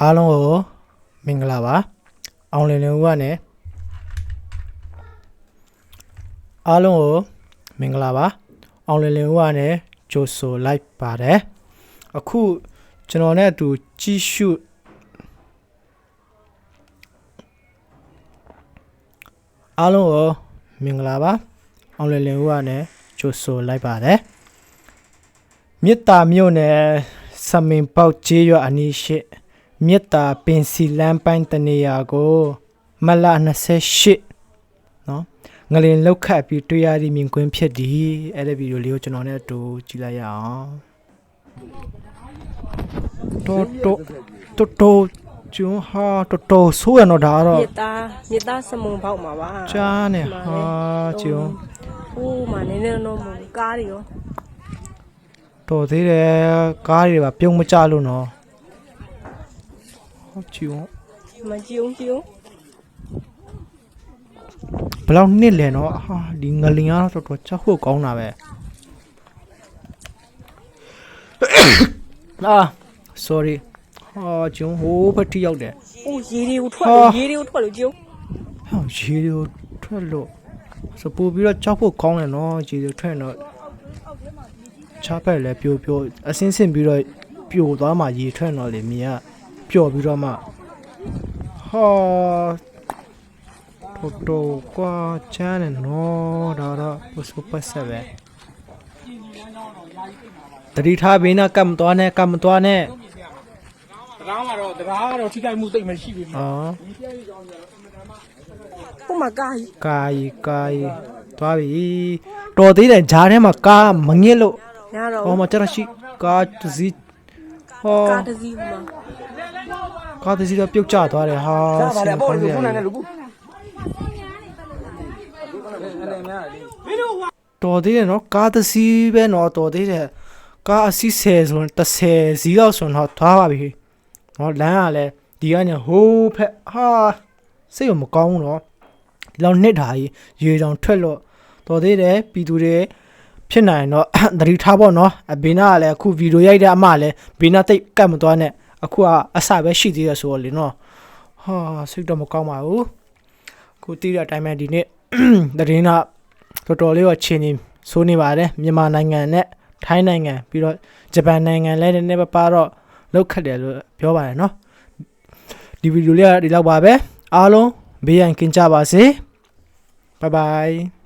အားလုံးကိုမင်္ဂလာပါအောင်လင်လင်ဦးကနေအားလုံးကိုမင်္ဂလာပါအောင်လင်လင်ဦးကနေကြိုဆိုလိုက်ပါတယ်အခုကျွန်တော်နဲ့အတူကြည့်ရှုအားလုံးကိုမင်္ဂလာပါအောင်လင်လင်ဦးကနေကြိုဆိုလိုက်ပါတယ်မေတ္တာမြို့နယ်စမင်ပေါက်ကျေးရွာအနီးရှိ မြတ်တာပင်စီလမ်းပိုင်းတနေရာကိုမလ28နော်ငလင်လောက်ခတ်ပြီးတွေ့ရသည့်မြင်ကွင်းဖြစ်သည်အဲ့ဒီဗီဒီယိုလေးကိုကျွန်တော်နဲ့အတူကြည့်လိုက်ရအောင်တော်တော်တော်တော်ကျွန်ဟာတော်တော်ဆိုးရတော့ဒါကတော့မြတ်တာမြတ်တာစမုံပေါက်မှာပါကြားနေဟာကျွန်ဟိုးမှာနည်းနည်းတော့ကားတွေရောတော်သေးတယ်ကားတွေပါပြုံးမကြလို့နော် ကျွန်းမကြည့်အောင်ကြည့်အောင်ဘယ်လောက်နှစ်လဲနော်ဟာဒီငလင်ကတော့တော်တော်ချက်ဖို့ကောင်းတာပဲအာ sorry ဟာကျုံဟိုးဖက်ထိရောက်တယ်။အိုးရေတွေကိုထွက်လို့ရေတွေကိုထွက်လို့ကြည့်အောင်ဟောရေတွေထွက်လို့စပူပြီးတော့ကြောက်ဖို့ကောင်းတယ်နော်ရေတွေထွက်တော့ချားဖက်လည်းပြိုပြိုအစင်းစင်ပြီးတော့ပြိုသွားမှရေထွက်တော့လေမြေက ပျော့ပြီးတော့မှဟာတော်တော်ကွာချမ်းတယ်နော်ဒါတော့ဘုစပတ်ဆက်ပဲတတိထားဘေးနာကတ်မသွားနဲ့ကတ်မသွားနဲ့တရားမှာတော့တရားကတော့ထိခိုက်မှုတိတ်မရှိဘူးอ๋อ။ဟိုမှာကားကြီးကာယီကာယီသွားပြီတော်သေးတယ်ဂျားထဲမှာကားမငစ်လို့ညာတော့ဟောမှာကျတော့ရှိကားတစ်စီး ဟောကားတစ်စီးဟိုမှာကားတစ်စီးတော့ပြုတ်ကျသွားတယ်ဟာစားပါလေပေါ့လေဆခုင်နကောင်းကတယ်လူကူတော်သေးတယ်နော်ကားတစ်စီးပဲနော်တော်သေးတယ်ကားအစီး10ဆိုရင်30စီးလောက်ဆိုတော့သွားပါပြီနော်လမ်းကလည်းဒီကညဟိုးဖက်ဟာစိတ်ကမကောင်းဘူးနော်ဒီလောက်နှစ်ထားကြီးရေတောင်ထွက်လို့တော်သေးတယ်ပြည်သူတွေ ဖြစ်နိုင်တော့သတိထားဖို့နော်အဘေနာကလည်းအခုဗီဒီယိုရိုက်တဲ့အမလည်းဘေနာတိတ်ကတ်မသွားနဲ့အခုကအစပဲရှိသေးရဆိုတော့လေနော်ဟာစိတ်တော့မကောင်းပါဘူးခုတီးတဲ့အတိုင်းပဲဒီနေ့သတင်းကတော်တော်လေးတော့ချင်းနေဆိုးနေပါတယ်မြန်မာနိုင်ငံနဲ့ထိုင်းနိုင်ငံပြီးတော့ဂျပန်နိုင်ငံလည်းနည်းနည်းပါးပါတော့လောက်ခတ်တယ်လို့ပြောပါတယ်နော်ဒီဗီဒီယိုလေးကဒီလောက်ပါပဲအားလုံးဘေးရန်ကင်းကြပါစေဘိုင်ဘိုင်